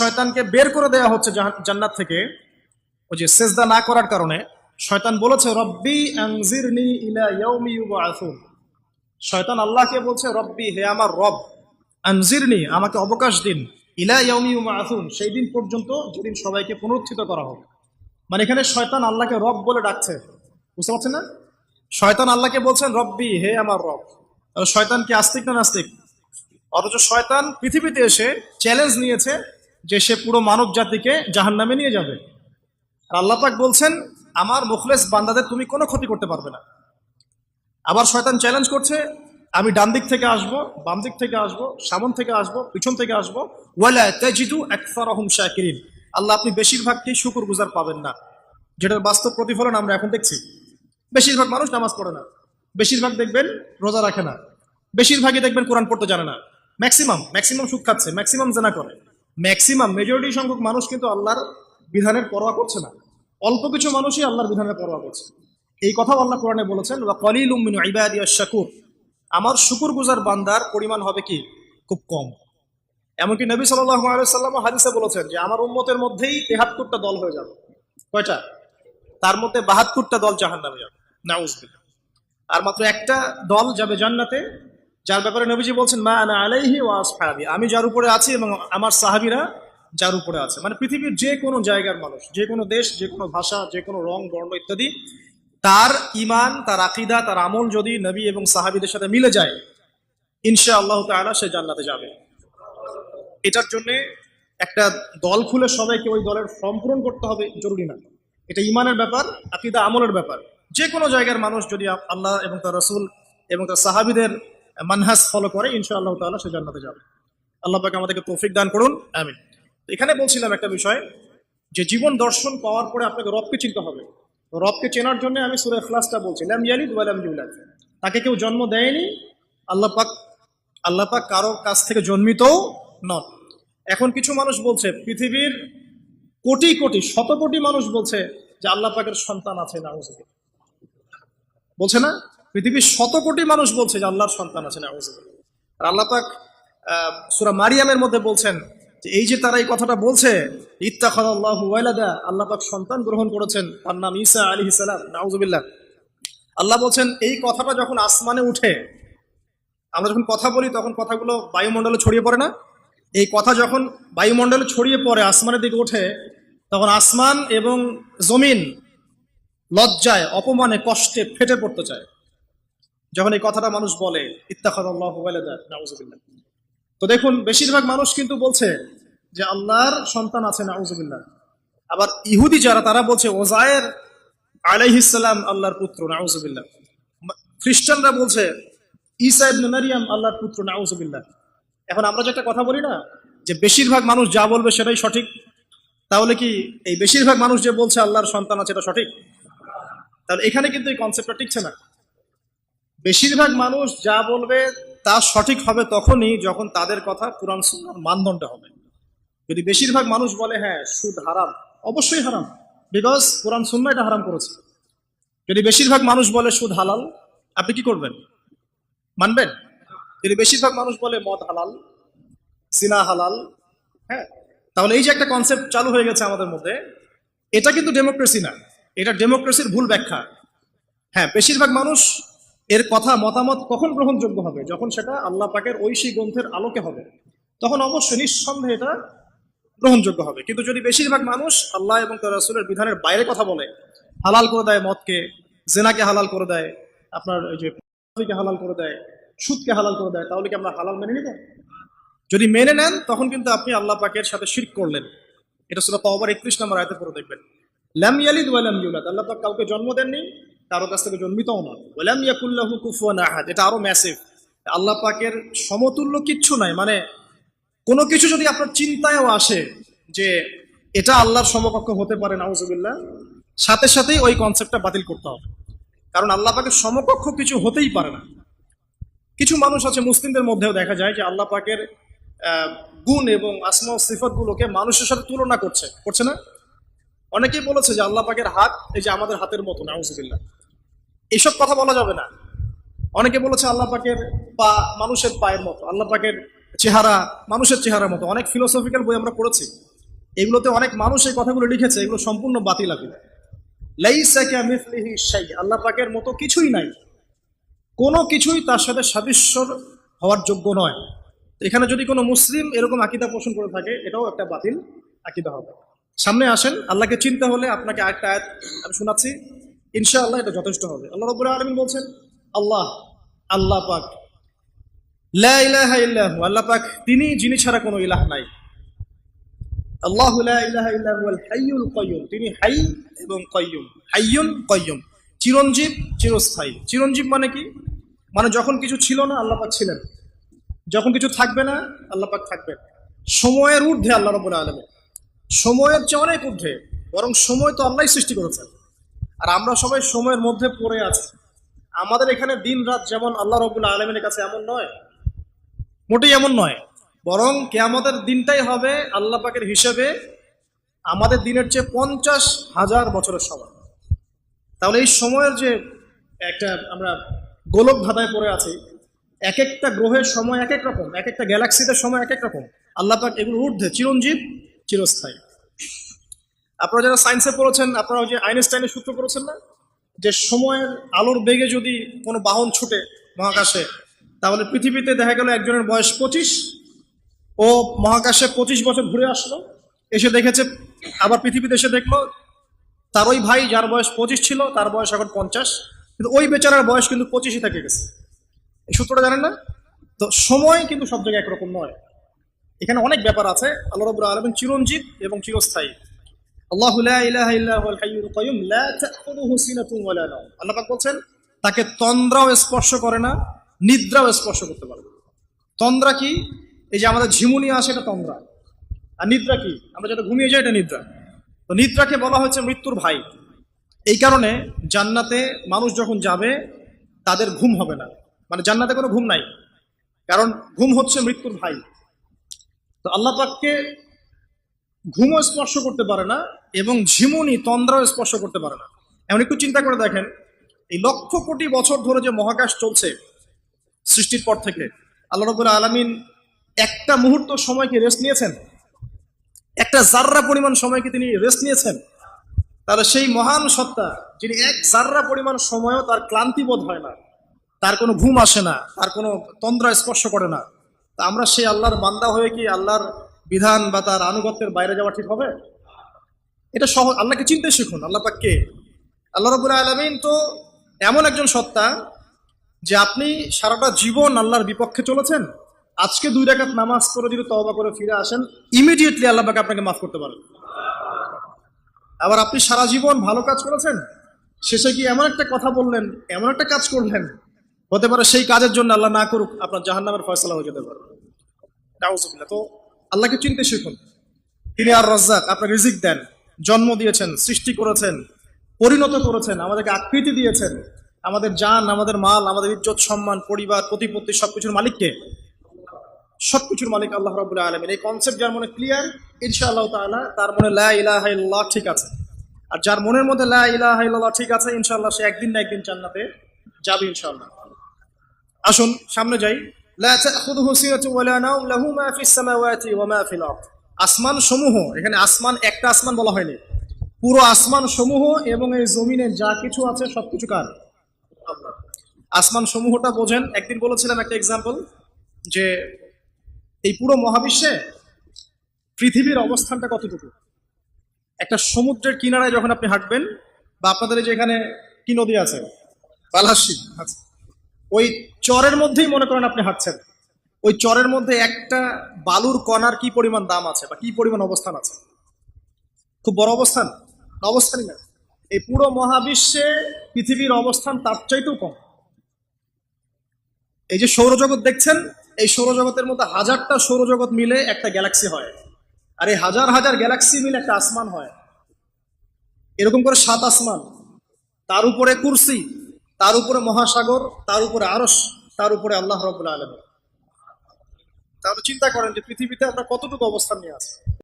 শয়তানকে বের করে দেওয়া হচ্ছে জান্নাত থেকে। ওই যে সেজদা না করার কারণে শয়তান বলেছে, রব্বি আনজিরনি ইলা ইয়াউমি ইউবআসুন শয়তান আল্লাহকে বলছে, রব্বি, হে আমার রব, আনজিরনি, আমাকে অবকাশ দিন। ইলা ইয়াউমি ইউবআসুন সেই দিন পর্যন্ত যেদিন সবাইকে পুনরুত্থিত করা হবে। মানে এখানে শয়তান আল্লাহকে রব বলে ডাকছে। বুঝতে পারছেন না? শয়তান আল্লাহকে বলছেন, রব্বি, হে আমার রব। শয়তান কি আস্তিক না নাস্তিক? অথচ শয়তান পৃথিবীতে এসে চ্যালেঞ্জ নিয়েছে যে সে পুরো মানব জাতিকে জাহান নামে নিয়ে যাবে। আর আল্লাহ পাক বলছেন, আমার মুখলেস বান্দাদের তুমি কোনো ক্ষতি করতে পারবে না। আবার শয়তান চ্যালেঞ্জ করছে, আমি ডান দিক থেকে আসব, বাম দিক থেকে আসব, সামন থেকে আসব, পিছন থেকে আসব। ওয়ালা তাজিদু আকসারহুম শাকিরিন। আল্লাহ, আপনি বেশিরভাগকেই শুকুর গুজার পাবেন না। যেটার বাস্তব প্রতিফলন আমরা এখন দেখছি। বেশিরভাগ মানুষ নামাজ পড়ে না। বেশিরভাগ দেখবেন রোজা রাখে না। বেশিরভাগই দেখবেন কোরআন পড়তে জানে না। ম্যাক্সিমাম ম্যাক্সিমাম সুখ খাচ্ছে, ম্যাক্সিমাম জেনা করে। ম্যাক্সিমাম মেজরিটি সংখ্যক মানুষ কিন্তু আল্লাহর বিধানের পরোয়া করছে না। অল্প কিছু মানুষই আল্লাহর বিধানের পরোয়া করছে। এই কথাও আল্লাহ কোরআনে বলেছেন, ওয়া কলিলুম মিন ইবাদিয়াশ শাকুর আমার শুকুর গুজার বান্দার পরিমাণ হবে কি? খুব কম। এমনকি নবী সাল্লাল্লাহু আলাইহি সাল্লাম হাদিসে বলেছেন যে, আমার উম্মতের মধ্যেই তেহাত্তরটা দল হয়ে যাবে। কয়টা? তার মধ্যে বাহাত্তরটা দল জাহান্নামে যাবে। নাউজুবিল্লাহ। আর মাত্র একটা দল যাবে জান্নাতে যার ব্যাপারে নবীজি বলছেন, মা আনা আলাইহি ওয়া আমি যার উপরে আছি এবং আমার সাহাবীরা যার উপরে আছে। মানে পৃথিবীর যে কোনো জায়গার মানুষ, যে কোনো দেশ, যে কোনো ভাষা, যে কোনো রং, বর্ণ ইত্যাদি, তার ইমান তার আকিদা, তার আমল যদি নবী এবং সাহাবীদের সাথে মিলে যায় ইনশা আল্লাহ তাআলা সে জান্নাতে যাবে। এটার জন্যে একটা দল খুলে সবাইকে ওই দলের ফর্ম পূরণ করতে হবে, জরুরি না। এটা ইমানের ব্যাপার, আকিদা আমলের ব্যাপার। যে কোনো জায়গার মানুষ যদি আল্লাহ এবং তার রসুল এবং তার সাহাবিদের মানহাস ফলো করে ইনশা আল্লাহ তাআলা সে জান্নাতে যাবে। আল্লাহ পাকে আমাদেরকে তৌফিক দান করুন, আমিন। এখানে বলছিলাম একটা বিষয়, যে জীবন দর্শন পাওয়ার পরে আপনাকে রবকে চিনতে হবে। রবকে চেনার জন্য আমি সুরে খ্লাসটা বলছি ল্যাম ইয়ালিদ ওয়ালাম ইউলাদ। তাকে কেউ জন্ম দেয়নি, আল্লাহ পাক আল্লাহ পাক কারও কাছ থেকে জন্মিতও নন। এখন কিছু মানুষ বলছে, পৃথিবীর কোটি কোটি শত কোটি মানুষ বলছে যে আল্লাহ পাকের সন্তান আছে না বলছে না? পৃথিবীর শত কোটি মানুষ বলছে যে আল্লাহর সন্তান আছে না আর আল্লাহ পাক সূরা মারিয়ামের মধ্যে বলছেন যে এই যে তারা এই কথাটা বলছে ইত্তাখাদাল্লাহু ওয়ালাদা, আল্লাহ পাক সন্তান গ্রহণ করেছেন, তার নাম ঈসা আলাইহিস সালাম নাউজুবিল্লাহ আল্লাহ বলছেন, এই কথাটা যখন আসমানে উঠে, আমরা যখন কথা বলি, তখন কথাগুলো বায়ুমণ্ডলে ছড়িয়ে পড়ে না? এই কথা যখন বায়ুমণ্ডলে ছড়িয়ে পড়ে, আসমানের দিকে ওঠে, তখন আসমান এবং জমিন লজ্জায়, অপমানে, কষ্টে ফেটে পড়তে চায়। যখন এই কথাটা মানুষ বলে তো দেখুন, বেশিরভাগ মানুষ কিন্তু বলছে যে আল্লাহর সন্তান আছে, নাউজুবিল্লাহ। আবার ইহুদি যারা, তারা বলছে ওজায়ের আলাইহিসসালাম আল্লাহর পুত্র, নাউজুবিল্লাহ। খ্রিস্টানরা বলছে ঈসা ইবনে মারিয়াম আল্লাহর পুত্র, নাউজুবিল্লাহ। এখন আমরা যেটা কথা বলি না, যে বেশিরভাগ মানুষ যা বলবে সেটাই সঠিক, তাহলে কি এই বেশিরভাগ মানুষ যে বলছে আল্লাহর সন্তান আছে, এটা সঠিক? তাহলে এখানে কিন্তু এই কনসেপ্টটা টিকছে না। বেশিরভাগ মানুষ যা বলবে তা সঠিক হবে তখনই যখন তাদের কথা কোরআন সুন্নাহর মানদণ্ড হবে। যদি বেশিরভাগ মানুষ বলে হ্যাঁ সুদ হারাম, অবশ্যই হারাম বিকজ কোরআন সুন্না এটা হারাম করেছে। যদি বেশিরভাগ মানুষ বলে, সুদ হালাল, আপনি কি করবেন? মানবেন? যদি বেশিরভাগ মানুষ বলে, মদ হালাল সিনা হালাল হ্যাঁ তাহলে এই যে একটা কনসেপ্ট চালু হয়ে গেছে আমাদের মধ্যে, এটা কিন্তু ডেমোক্রেসি না। এটা ডেমোক্রেসির ভুল ব্যাখ্যা। হ্যাঁ বেশিরভাগ মানুষ এর কথা, মতামত কখন গ্রহণযোগ্য হবে? যখন সেটা আল্লাহ পাকের ঐশী গ্রন্থের আলোকে হবে, তখন অবশ্যই নিঃসন্দেহে এটা গ্রহণযোগ্য হবে। কিন্তু যদি বেশিরভাগ মানুষ আল্লাহ এবং তার রাসূলের বিধানের বাইরে কথা বলে, হালাল করে দেয় মদকে, জেনাকে হালাল করে দেয়, আপনার ওই যে হালাল করে দেয়, সুদকে হালাল করে দেয়, তাহলে কি আমরা হালাল মেনে নিব? যদি মেনে নেন, তখন কিন্তু আপনি আল্লাহ পাকের সাথে শিরক করলেন। এটা সুরা তাওবার 31 নম্বর আয়াতে পড়ে দেখবেন। লাম ইয়ালিদ ওয়া ইউলাদ, আল্লাহ পাক কাউকে জন্ম দেননি কারও কাছ থেকে জন্মিতও না ওয়া লাম ইয়াকুল লাহু কুফুয়ান আহাদ, এটা আরও ম্যাসিভ আল্লাহ পাকের সমতুল্য কিচ্ছু নাই। মানে কোনো কিছু যদি আপনার চিন্তায়ও আসে যে এটা আল্লাহর সমকক্ষ হতে পারে, নাউজুবিল্লাহ, সাথে সাথেই ওই কনসেপ্টটা বাতিল করতে হবে। কারণ আল্লাহ পাকের সমকক্ষ কিছু হতেই পারে না। কিছু মানুষ আছে, মুসলিমদের মধ্যেও দেখা যায় যে আল্লাহ পাকের গুণ এবং আসমা সিফত গুলোকে মানুষের সাথে তুলনা করছে। করছে না? অনেকেই বলেছে যে আল্লাহ পাকের হাত এই যে আমাদের হাতের মতো, নাউজুবিল্লাহ। এইসব কথা বলা যাবে না। অনেকে বলেছে আল্লাহ পাকের পা মানুষের পায়ের মতো, আল্লাহ পাকের চেহারা মানুষের চেহারার মতো। অনেক ফিলোসফিক্যাল বই আমরা পড়েছি। এগুলোতে অনেক মানুষ এই কথাগুলো লিখেছে, এগুলো সম্পূর্ণ বাতিল শাই, আল্লাহ পাকের মতো কিছুই নাই। কোনো কিছুই তার সাথে সাদৃশ্যর হওয়ার যোগ্য নয়। এখানে যদি কোনো মুসলিম এরকম আকিদা পোষণ করে থাকে, এটাও একটা বাতিল আকিদা হবে। সামনে আসেন, আল্লাহকে চিন্তা হলে আপনাকে আরেকটা আয়াত আমি শোনাচ্ছি। ইনশাআল্লাহ এটা যথেষ্ট হবে। আল্লাহ রবুল আলমিন বলছেন, আল্লাহ আল্লাহ পাক, লা ইলাহা আল্লাহ পাক তিনি, যিনি ছাড়া কোনো ইলাহ নাই। আল্লাহ তিনি হাই এবং কাইয়ুম হাইয়ুন কাইয়ুম, চিরঞ্জীব, চিরস্থায়ী। চিরঞ্জীব মানে কি? মানে যখন কিছু ছিল না, আল্লাহ পাক ছিলেন। যখন কিছু থাকবে না, আল্লাহ পাক থাকবেন। সময়ের ঊর্ধ্বে আল্লাহ রবুল আলমী সময়ের চেয়ে অনেক ঊর্ধ্বে, বরং সময় তো আল্লাহ সৃষ্টি করেছেন। আর আমরা সবাই সময়ের মধ্যে পড়ে আছি। আমাদের এখানে দিন রাত যেমন আল্লাহ রবুল আলমিনের কাছে এমন নয়, মোটেই এমন নয়। বরং কেয়ামতের দিনটাই হবে আল্লাহ পাকের হিসেবে আমাদের দিনের চেয়ে পঞ্চাশ হাজার বছরের সময়। তাহলে এই সময়ের যে একটা আমরা গোলক ধাঁধায় পড়ে আছি এক একটা গ্রহের সময় এক এক রকম এক একটা গ্যালাক্সিতে সময় এক এক রকম। আল্লাহ পাক এগুলো ঊর্ধ্বে চিরঞ্জীব, চিরস্থায়ী। আপনারা যারা সায়েন্সে পড়েছেন, আপনারা যে আইনস্টাইনের সূত্র পড়েছেন না? যে সময়ের আলোর বেগে যদি কোনো বাহন ছুটে মহাকাশে, তাহলে পৃথিবীতে দেখা গেল একজনের বয়স পঁচিশ ও মহাকাশে পঁচিশ বছর ঘুরে আসলো। এসে দেখেছে, আবার পৃথিবীতে এসে দেখল, তার ওই ভাই যার বয়স পঁচিশ ছিল, তার বয়স এখন পঞ্চাশ। কিন্তু ওই বেচারার বয়স কিন্তু পঁচিশই থেকে গেছে। এই সূত্রটা জানেন না? তো সময় কিন্তু সব জায়গায় একরকম নয়। এখানে অনেক ব্যাপার আছে। আল্লাহ রবুল আলমিন চিরঞ্জিত এবং চিরস্থায়ী। বলছেন, তাকে তন্দ্রাও স্পর্শ করে না, নিদ্রাও স্পর্শ করতে পারে তন্দ্রা কি? এই যে আমাদের ঝিমুনি আসে এটা তন্দ্রা। আর নিদ্রা কি? আমরা যেটা ঘুমিয়ে যাই, এটা নিদ্রা। তো নিদ্রাকে বলা হয়েছে মৃত্যুর ভাই। এই কারণে জান্নাতে মানুষ যখন যাবে, তাদের ঘুম হবে না। মানে জান্নাতে কোনো ঘুম নাই। কারণ ঘুম হচ্ছে মৃত্যুর ভাই। তো আল্লাহ পাককে ঘুমও স্পর্শ করতে পারে না এবং ঝিমুনি তন্দ্রাও স্পর্শ করতে পারে না। এমন একটু চিন্তা করে দেখেন, এই লক্ষ কোটি বছর ধরে যে মহাকাশ চলছে সৃষ্টির পর থেকে, আল্লাহ রবুল্লা আলমিন একটা মুহূর্ত সময়কে রেস্ট নিয়েছেন? একটা জাররা পরিমাণ সময়কে তিনি রেস্ট নিয়েছেন? তাহলে সেই মহান সত্তা, যিনি এক জাররা পরিমাণ সময়ও তার ক্লান্তি বোধ হয় না, তার কোনো ঘুম আসে না, তার কোনো তন্দ্রা স্পর্শ করে না, তা আমরা সেই আল্লাহর বান্দা হয়ে কি আল্লাহর বিধান বা তার আনুগত্যের বাইরে যাওয়া ঠিক হবে? এটা সহ আল্লাহকে চিনতে শিখুন। আল্লাহ পাক কে? আল্লাহ রবুল আলমিন তো এমন একজন সত্তা যে আপনি সারাটা জীবন আল্লাহর বিপক্ষে চলেছেন, আজকে দুই রাকাত নামাজ করে যদি তওবা করে ফিরে আসেন, ইমিডিয়েটলি আল্লাহ পাক আপনাকে মাফ করতে পারেন। আবার আপনি সারা জীবন ভালো কাজ করেছেন, শেষে কি এমন একটা কথা বললেন, এমন একটা কাজ করলেন, হতে পারে সেই কাজের জন্য আল্লাহ না করুক, আপনার জাহান্নামের ফয়সলা হয়ে যেতে পারে। তো আল্লাহকে চিনতে শিখুন। তিনি আর রজ্জাক আপনার রিজিক দেন, জন্ম দিয়েছেন, সৃষ্টি করেছেন, পরিণত করেছেন, আমাদেরকে আকৃতি দিয়েছেন। আমাদের জান, আমাদের মাল, আমাদের ইজ্জত, সম্মান, পরিবার, প্রতিপত্তি সবকিছুর মালিককে। সবকিছুর মালিক আল্লাহ রাবুল আলমিন। এই কনসেপ্ট যার মনে ক্লিয়ার ইনশাআল্লাহ তাআলা তার মনে লা ইলাহা ইল্লাল্লাহ ঠিক আছে। আর যার মনের মধ্যে লা ইলাহা ইল্লাল্লাহ ঠিক আছে, ইনশাআল্লাহ সে একদিন না একদিন জান্নাতে যাবে ইনশাআল্লাহ। আসুন, সামনে যাই। লা তাখুযুহু সিনাতুন ওয়ালা নাওম লাহু মা ফিস সামাওয়াতি ওয়া মা ফিল আসমান সমূহ এখানে আসমান, একটা আসমান বলা হয়নি। পুরো আসমান সমূহ এবং এই জমিনে যা কিছু আছে সবকিছু কার? আসমান সমূহটা বোঝেন, একদিন বলেছিলাম একটা এক্সাম্পল যে এই পুরো মহাবিশ্বে পৃথিবীর অবস্থানটা কতটুকু? একটা সমুদ্রের কিনারায় যখন আপনি হাঁটবেন বা আপনাদের যে এখানে কি নদী আছে? পালাসি আচ্ছা। ওই চরের মধ্যেই মনে করেন আপনি হাঁটছেন। ওই চরের মধ্যে একটা বালুর কণার কি পরিমাণ দাম আছে বা কি পরিমাণ অবস্থান আছে? খুব বড় অবস্থান? অবস্থানই না। এই পুরো মহাবিশ্বে পৃথিবীর অবস্থান তার চাইতেও কম। এই যে সৌরজগৎ দেখছেন, এই সৌরজগতের মধ্যে হাজারটা সৌরজগৎ মিলে একটা গ্যালাক্সি হয়। আর এই হাজার হাজার গ্যালাক্সি মিলে একটা আসমান হয়। এরকম করে সাত আসমান। তার উপরে কুরসি তার উপরে মহাসাগর, তার উপরে আরস তার উপরে আল্লাহ রবুল্লা আলম তাহলে চিন্তা করেন যে পৃথিবীতে আমরা কতটুকু অবস্থান নিয়ে আছি?